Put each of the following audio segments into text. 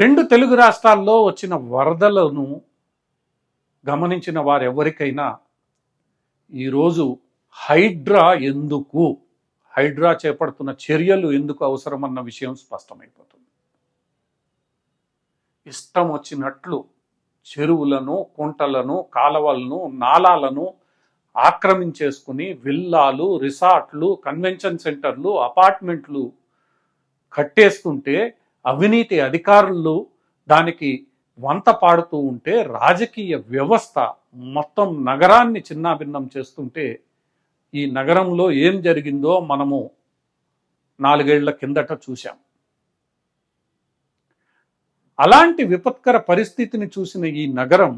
రెండు తెలుగు రాష్ట్రాల్లో వచ్చిన వరదలను గమనించిన వారెవరికైనా ఈరోజు హైడ్రా ఎందుకు? హైడ్రా చేపడుతున్న చర్యలు ఎందుకు అవసరమన్న విషయం స్పష్టమైపోతుంది. ఇష్టం వచ్చినట్లు చెరువులను కుంటలను కాలవలను నాలాలను ఆక్రమించేసుకుని విల్లాలు రిసార్ట్లు కన్వెన్షన్ సెంటర్లు అపార్ట్మెంట్లు కట్టేసుకుంటే అవినీతి అధికారులు దానికి వంత పాడుతూ ఉంటే రాజకీయ వ్యవస్థ మొత్తం నగరాన్ని చిన్నాభిన్నం చేస్తుంటే ఈ నగరంలో ఏం జరిగిందో మనము నాలుగేళ్ళ కిందట చూశాం. అలాంటి విపత్కర పరిస్థితిని చూసిన ఈ నగరం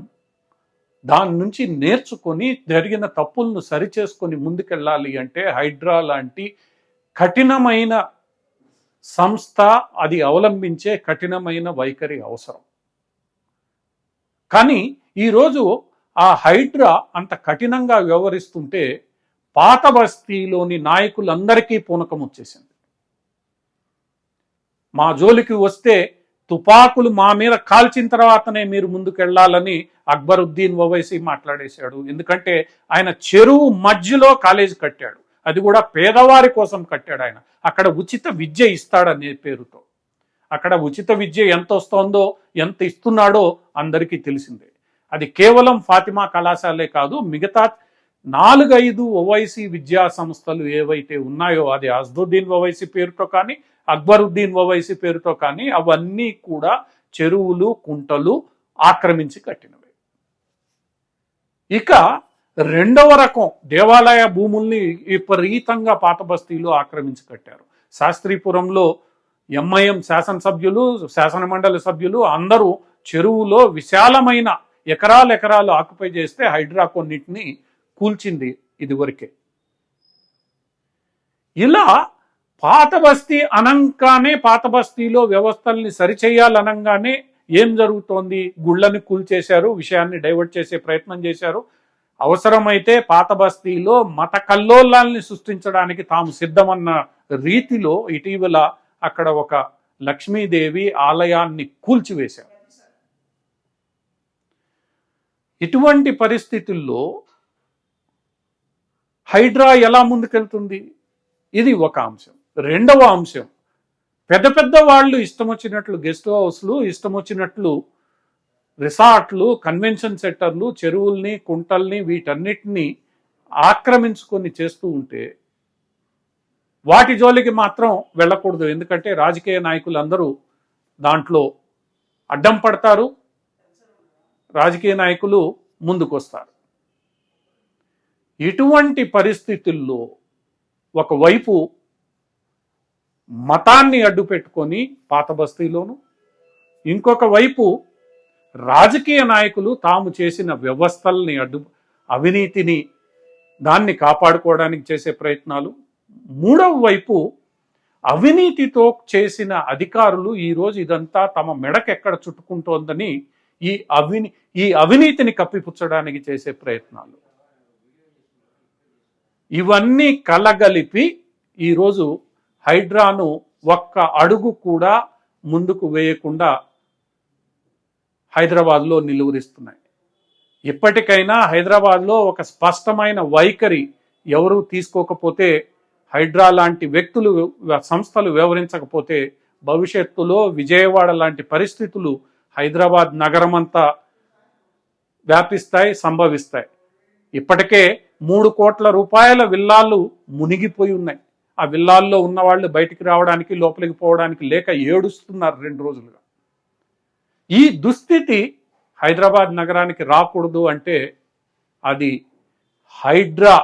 దాని నుంచి నేర్చుకొని జరిగిన తప్పులను సరిచేసుకొని ముందుకెళ్ళాలి అంటే హైడ్రా లాంటి కఠినమైన సంస్థ అది అవలంబించే కఠినమైన వైఖరి అవసరం. కానీ ఈరోజు ఆ హైడ్రా అంత కఠినంగా వ్యవహరిస్తుంటే పాత బస్తీలోని నాయకులందరికీ పూనకం వచ్చేసింది. మా జోలికి వస్తే తుపాకులు మా మీద కాల్చిన తర్వాతనే మీరు ముందుకెళ్ళాలని అక్బరుద్దీన్ ఓవైసీ మాట్లాడేశాడు. ఎందుకంటే ఆయన చెరువు మధ్యలో కాలేజీ కట్టాడు. అది కూడా పేదవారి కోసం కట్టాడు ఆయన. అక్కడ ఉచిత విద్య ఇస్తాడనే పేరుతో. అక్కడ ఉచిత విద్య ఎంత వస్తోందో ఎంత ఇస్తున్నాడో అందరికీ తెలిసిందే. అది కేవలం ఫాతిమా కళాశాలే కాదు మిగతా నాలుగైదు ఓవైసీ విద్యా సంస్థలు ఏవైతే ఉన్నాయో అది అజ్దుద్దీన్ ఓవైసీ పేరుతో కానీ అక్బరుద్దీన్ ఓవైసీ పేరుతో కానీ అవన్నీ కూడా చెరువులు కుంటలు ఆక్రమించి కట్టినవి. ఇక రెండవ రకం దేవాలయ భూముల్ని విపరీతంగా పాత బస్తీలు ఆక్రమించి కట్టారు. శాస్త్రీపురంలో ఎంఐఎం శాసనసభ్యులు శాసనమండలి సభ్యులు అందరూ చెరువులో విశాలమైన ఎకరాలు ఎకరాలు ఆక్యుపై చేస్తే హైడ్రా కొన్నిటిని కూల్చింది ఇదివరకే. ఇలా పాత బస్తీ అనంగానే పాత బస్తీలో వ్యవస్థల్ని సరిచేయాలనంగానే ఏం జరుగుతోంది? గుళ్ళని కూల్చేశారు విషయాన్ని డైవర్ట్ చేసే ప్రయత్నం చేశారు. అవసరమైతే పాత బస్తీలో మత కల్లోలాల్ని సృష్టించడానికి తాము సిద్ధమన్న రీతిలో ఇటీవల అక్కడ ఒక లక్ష్మీదేవి ఆలయాన్ని కూల్చివేశారు. ఇటువంటి పరిస్థితుల్లో హైడ్రా ఎలా ముందుకెళ్తుంది? ఇది ఒక అంశం. రెండవ అంశం. పెద్ద పెద్ద వాళ్ళు ఇష్టం వచ్చినట్లు గెస్ట్ హౌస్లు ఇష్టం వచ్చినట్లు రిసార్ట్లు కన్వెన్షన్ సెంటర్లు చెరువుల్ని కుంటల్ని వీటన్నిటిని ఆక్రమించుకొని చేస్తూ ఉంటే వాటి జోలికి మాత్రం వెళ్ళకూడదు. ఎందుకంటే రాజకీయ నాయకులందరూ దాంట్లో అడ్డం పడతారు. రాజకీయ నాయకులు ముందుకొస్తారు. ఇటువంటి పరిస్థితుల్లో ఒకవైపు మతాన్ని అడ్డు పెట్టుకొని పాత బస్తీలోను ఇంకొక వైపు రాజకీయ నాయకులు తాము చేసిన వ్యవస్థల్ని అడ్డు అవినీతిని దాన్ని కాపాడుకోవడానికి చేసే ప్రయత్నాలు. మూడవ వైపు అవినీతితో చేసిన అధికారులు ఈరోజు ఇదంతా తమ మెడకెక్కడ చుట్టుకుంటోందని ఈ అవిని ఈ అవినీతిని కప్పిపుచ్చడానికి చేసే ప్రయత్నాలు. ఇవన్నీ కలగలిపి ఈరోజు హైడ్రాను ఒక్క అడుగు కూడా ముందుకు వేయకుండా హైదరాబాద్లో నిలువరిస్తున్నాయి ఇప్పటికైనా హైదరాబాద్లో ఒక స్పష్టమైన వైఖరి ఎవరు తీసుకోకపోతే హైడ్రా లాంటి వ్యక్తులు సంస్థలు వివరించకపోతే భవిష్యత్తులో విజయవాడ లాంటి పరిస్థితులు హైదరాబాద్ నగరం అంతా వ్యాపిస్తాయి సంభవిస్తాయి. ఇప్పటికే మూడు కోట్ల రూపాయల విల్లాలు మునిగిపోయి ఉన్నాయి. ఆ విల్లాల్లో ఉన్నవాళ్ళు బయటికి రావడానికి లోపలికి పోవడానికి లేక ఏడుస్తున్నారు రెండు రోజులుగా. ఈ దుస్థితి హైదరాబాద్ నగరానికి రాకూడదు అంటే అది హైడ్రా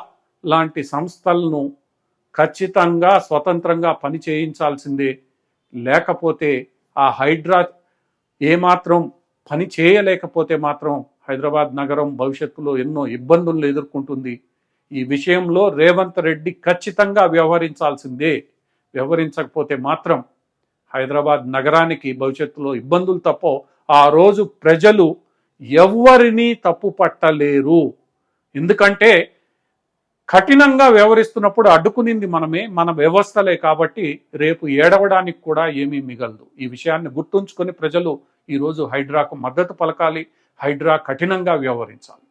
లాంటి సంస్థలను ఖచ్చితంగా స్వతంత్రంగా పని చేయించాల్సిందే. లేకపోతే ఆ హైడ్రా ఏమాత్రం పని చేయలేకపోతే మాత్రం హైదరాబాద్ నగరం భవిష్యత్తులో ఎన్నో ఇబ్బందులను ఎదుర్కొంటుంది. ఈ విషయంలో రేవంత్ రెడ్డి ఖచ్చితంగా వ్యవహరించాల్సిందే. వ్యవహరించకపోతే మాత్రం హైదరాబాద్ నగరానికి భవిష్యత్తులో ఇబ్బందులు తప్ప ఆ రోజు ప్రజలు ఎవరిని తప్పు పట్టలేరు. ఎందుకంటే కఠినంగా వ్యవహరిస్తున్నప్పుడు అడ్డుకునింది మనమే మన వ్యవస్థలే కాబట్టి రేపు ఏడవడానికి కూడా ఏమీ మిగలదు. ఈ విషయాన్ని గుర్తుంచుకొని ప్రజలు ఈరోజు హైడ్రాకు మద్దతు పలకాలి హైడ్రా కఠినంగా వ్యవహరించాలి.